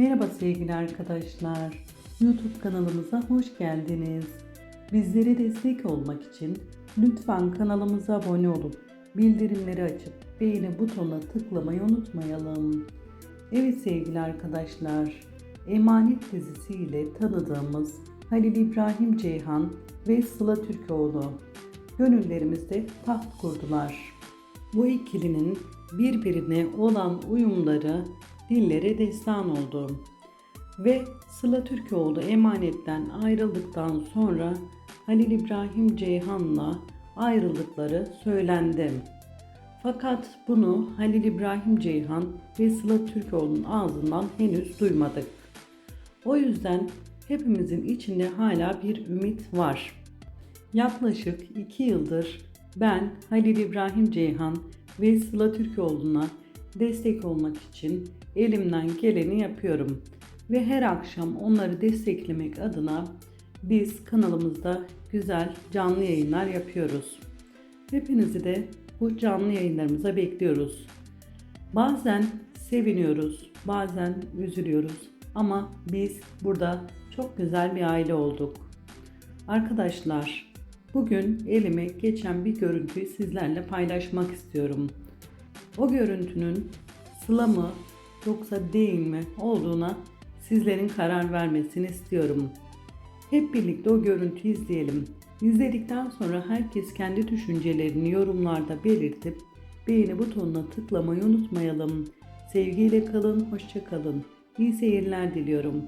Merhaba sevgili arkadaşlar. YouTube kanalımıza hoş geldiniz. Bizlere destek olmak için lütfen kanalımıza abone olup bildirimleri açıp beğeni butonuna tıklamayı unutmayalım. Evet sevgili arkadaşlar, Emanet dizisiyle tanıdığımız Halil İbrahim Ceyhan ve Sıla Türkoğlu gönüllerimizde taht kurdular. Bu ikilinin birbirine olan uyumları dillere destan oldu. Ve Sıla Türkoğlu emanetten ayrıldıktan sonra Halil İbrahim Ceyhan'la ayrıldıkları söylendi. Fakat bunu Halil İbrahim Ceyhan ve Sıla Türkoğlu'nun ağzından henüz duymadık. O yüzden hepimizin içinde hala bir ümit var. Yaklaşık iki yıldır ben Halil İbrahim Ceyhan ve Sıla Türkoğlu'na destek olmak için elimden geleni yapıyorum. Ve her akşam onları desteklemek adına biz kanalımızda güzel canlı yayınlar yapıyoruz. Hepinizi de bu canlı yayınlarımıza bekliyoruz. Bazen seviniyoruz, bazen üzülüyoruz ama biz burada çok güzel bir aile olduk. Arkadaşlar, bugün elime geçen bir görüntüyü sizlerle paylaşmak istiyorum. O görüntünün Sıla mı yoksa değil mi olduğuna sizlerin karar vermesini istiyorum. Hep birlikte o görüntüyü izleyelim. İzledikten sonra herkes kendi düşüncelerini yorumlarda belirtip beğeni butonuna tıklamayı unutmayalım. Sevgiyle kalın, hoşça kalın. İyi seyirler diliyorum.